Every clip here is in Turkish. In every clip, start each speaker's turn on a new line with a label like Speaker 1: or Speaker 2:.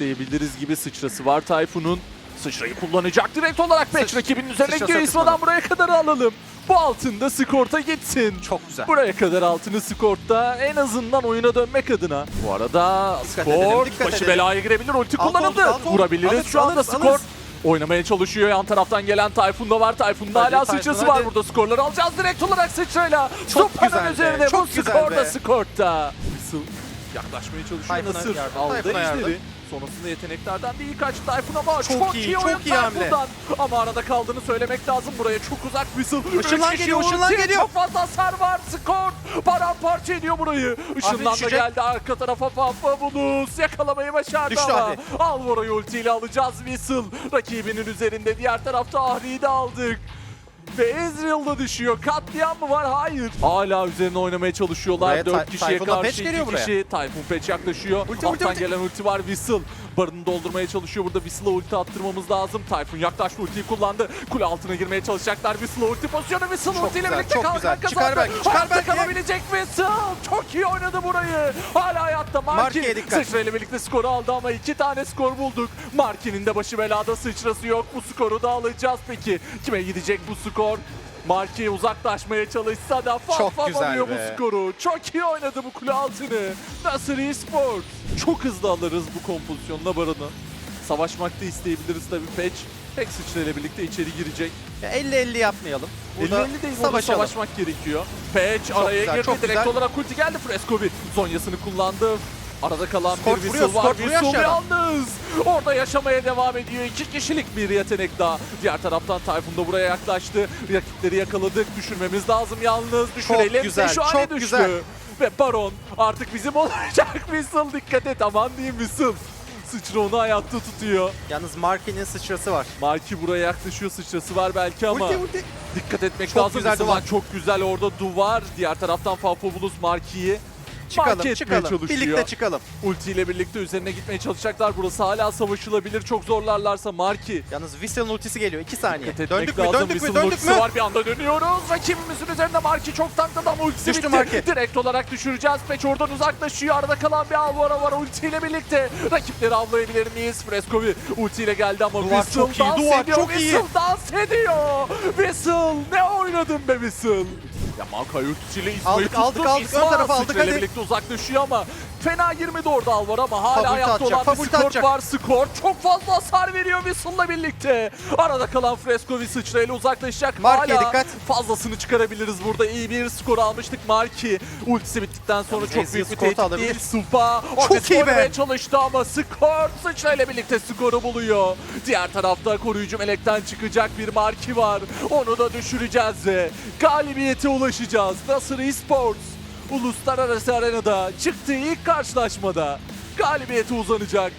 Speaker 1: işaretleyebiliriz gibi sıçrası var Tayfun'un. Sıçrayı kullanacak direkt olarak
Speaker 2: Sıç-
Speaker 1: rakibinin üzerine gidiyor. İsmadan buraya kadar alalım. Bu altında skorta gitsin.
Speaker 2: Çok güzel.
Speaker 1: Buraya kadar altını skortta en azından oyuna dönmek adına. Bu arada
Speaker 2: Dikkat edelim,
Speaker 1: skor
Speaker 2: dikkat
Speaker 1: başı
Speaker 2: edelim.
Speaker 1: belaya girebilir. Ulti
Speaker 2: Alt
Speaker 1: kullanıldı.
Speaker 2: olduk, alt.
Speaker 1: Vurabiliriz
Speaker 2: Alırız,
Speaker 1: şu anda
Speaker 2: alırız,
Speaker 1: skor.
Speaker 2: alırız.
Speaker 1: Oynamaya çalışıyor. Yan taraftan gelen Tayfun da var. Tayfun'da
Speaker 2: Hadi
Speaker 1: hala
Speaker 2: Tayfun,
Speaker 1: sıçrası var.
Speaker 2: hadi.
Speaker 1: Burada skorları alacağız direkt olarak sıçrayla.
Speaker 2: Çok
Speaker 1: Supa'nın
Speaker 2: güzel be,
Speaker 1: üzerine
Speaker 2: çok
Speaker 1: bu
Speaker 2: güzel
Speaker 1: skorda
Speaker 2: be.
Speaker 1: skorta. Whistle yaklaşmaya çalışıyor.
Speaker 2: Tayfun'a
Speaker 1: Nasır
Speaker 2: yardım,
Speaker 1: aldı
Speaker 2: Tayfun'a yardım.
Speaker 1: ejderi. Sonrasında yeteneklerden de iyi kaçtı Tayfun ama çok,
Speaker 2: Çok
Speaker 1: iyi,
Speaker 2: iyi, çok iyi hamle.
Speaker 1: Ama arada kaldığını söylemek lazım buraya. Çok uzak Whistle.
Speaker 2: Işınlan geliyor, ışınlan geliyor.
Speaker 1: Çok fazla hasar var. Skor paramparça ediyor burayı. Işınlan da geldi arka tarafa Pampamulus. Yakalamayı başardı
Speaker 2: Düştü
Speaker 1: ama.
Speaker 2: Ahri.
Speaker 1: Alvaro'yu ultiyle alacağız Whistle. Rakibinin üzerinde diğer tarafta Ahri'yi de aldık. Ve Ezreal da düşüyor. Katliam mı var? Hayır. Hala üzerine oynamaya çalışıyorlar.
Speaker 2: Buraya
Speaker 1: 4
Speaker 2: Tay-
Speaker 1: kişiye karşı
Speaker 2: patch
Speaker 1: 2
Speaker 2: geliyor buraya.
Speaker 1: kişi. Tayfun patch yaklaşıyor.
Speaker 2: Ulti, ulti,
Speaker 1: Alttan
Speaker 2: ulti.
Speaker 1: gelen ulti var Whistle. Barını doldurmaya çalışıyor. Burada Whistle'a ulti attırmamız lazım. Tayfun yaklaştı ultiyi kullandı. Kule altına girmeye çalışacaklar. Whistle'a ulti pozisyonu. Whistle
Speaker 2: Çok
Speaker 1: ultiyle
Speaker 2: güzel,
Speaker 1: birlikte
Speaker 2: çok
Speaker 1: kalkan
Speaker 2: güzel.
Speaker 1: kazandı.
Speaker 2: Çıkar belki, çıkar
Speaker 1: Hayatta
Speaker 2: belki.
Speaker 1: kalabilecek Whistle. Çok iyi oynadı burayı. Hala hayatta. Marki
Speaker 2: Marki'ye dikkat.
Speaker 1: sıçra ile birlikte skoru aldı ama iki tane skor bulduk. Marki'nin de başı belada sıçrası yok. Bu skoru da alacağız peki. Kime gidecek bu skor? Marki uzaklaşmaya çalışsa da
Speaker 2: be.
Speaker 1: bu skoru. Çok iyi oynadı bu kule altını. Nasır Esports. Çok hızlı alırız bu kompozisyonla barını. Savaşmak da isteyebiliriz tabii Patch. Tek sıçrayla birlikte içeri girecek.
Speaker 2: Ya 50-50 yapmayalım. Burada
Speaker 1: 50 değil
Speaker 2: savaşalım.
Speaker 1: savaşmak gerekiyor. Patch
Speaker 2: Çok
Speaker 1: araya
Speaker 2: güzel,
Speaker 1: girdi. Direkt
Speaker 2: güzel.
Speaker 1: olarak ulti geldi. Frescovi Zonyasını kullandı. Arada kalan
Speaker 2: Skort
Speaker 1: bir whistle var. Whistle
Speaker 2: aşağıdan.
Speaker 1: Yalnız. Orada yaşamaya devam ediyor. İki kişilik bir yetenek daha. Diğer taraftan Tayfun da buraya yaklaştı. Rakipleri yakaladık. Düşürmemiz lazım yalnız. Düşürelim.
Speaker 2: güzel,
Speaker 1: Şu an
Speaker 2: çok
Speaker 1: düştü.
Speaker 2: güzel.
Speaker 1: Ve Baron artık bizim olacak Whistle. Dikkat et aman diyeyim Whistle. Sıçra onu hayatta tutuyor.
Speaker 2: Yalnız Marki'nin sıçrası var.
Speaker 1: Marki buraya yaklaşıyor. Sıçrası var belki ama.
Speaker 2: Ulti ulti.
Speaker 1: Dikkat etmek
Speaker 2: Çok
Speaker 1: lazım.
Speaker 2: güzel duvar.
Speaker 1: Çok güzel orada duvar. Diğer taraftan Fafobulus Marki'yi
Speaker 2: Çıkalım
Speaker 1: etmeye
Speaker 2: çıkalım.
Speaker 1: çalışıyor.
Speaker 2: Birlikte çıkalım.
Speaker 1: Ulti ile birlikte üzerine gitmeye çalışacaklar. Burası hala savaşılabilir. Çok zorlarlarsa Marki.
Speaker 2: Yalnız Whistle'ın ultisi geliyor. 2 saniye. Döndük mü? Döndük mü? Döndük
Speaker 1: ultisi
Speaker 2: mü?
Speaker 1: var. Bir anda dönüyoruz. Rakibimizin üzerinde Marki çok tankladı ama ultisi
Speaker 2: Düştü
Speaker 1: bitti.
Speaker 2: Marki.
Speaker 1: Direkt olarak düşüreceğiz. Peç oradan uzaklaşıyor. Arada kalan bir Alvaro var ultiyle birlikte. Rakipleri avlayabilir miyiz? Frescovi ultiyle geldi ama
Speaker 2: Duvar
Speaker 1: Whistle
Speaker 2: çok iyi,
Speaker 1: dans
Speaker 2: duvar
Speaker 1: ediyor.
Speaker 2: çok iyi.
Speaker 1: Whistle dans ediyor. Whistle ne oynadın be Whistle? Ya Mankay ultisiyle İsmail'i
Speaker 2: Aldık, aldık,
Speaker 1: tuttuk.
Speaker 2: aldık. Ön
Speaker 1: İsmail
Speaker 2: tarafa aldık, hadi.
Speaker 1: birlikte uzaklaşıyor ama fena girmedi orada Alvaro ama hala
Speaker 2: Fabulta
Speaker 1: hayatta
Speaker 2: atacak,
Speaker 1: olan bir skor
Speaker 2: atacak.
Speaker 1: var. Skor çok fazla hasar veriyor Whistle'la birlikte. Arada kalan Frescovi sıçrayla uzaklaşacak.
Speaker 2: Marki'ye dikkat.
Speaker 1: fazlasını çıkarabiliriz burada. İyi bir skor almıştık Marki. Ultisi bittikten sonra
Speaker 2: Yalnız
Speaker 1: çok büyük bir tehdit değil. Supa
Speaker 2: Çok iyi be.
Speaker 1: çalıştı ama skor sıçrayla birlikte skoru buluyor. Diğer tarafta koruyucu melekten çıkacak bir Marki var. Onu da düşüreceğiz ve galibiyete ulaşacağız. Nasır Esports uluslararası arenada çıktığı ilk karşılaşmada galibiyete uzanacak.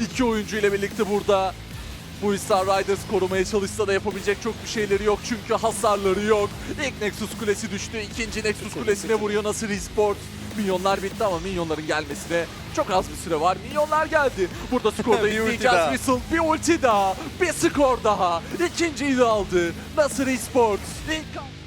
Speaker 1: İki oyuncu ile birlikte burada bu Star Riders korumaya çalışsa da yapabilecek çok bir şeyleri yok çünkü hasarları yok. İlk Nexus kulesi düştü, ikinci Nexus kulesine vuruyor Nasır Esports. Minyonlar bitti ama minyonların gelmesine çok az bir süre var. Minyonlar geldi. Burada skorda izleyeceğiz. Whistle bir ulti daha, bir skor daha. İkinciyi de aldı. Nasır Esports. İlk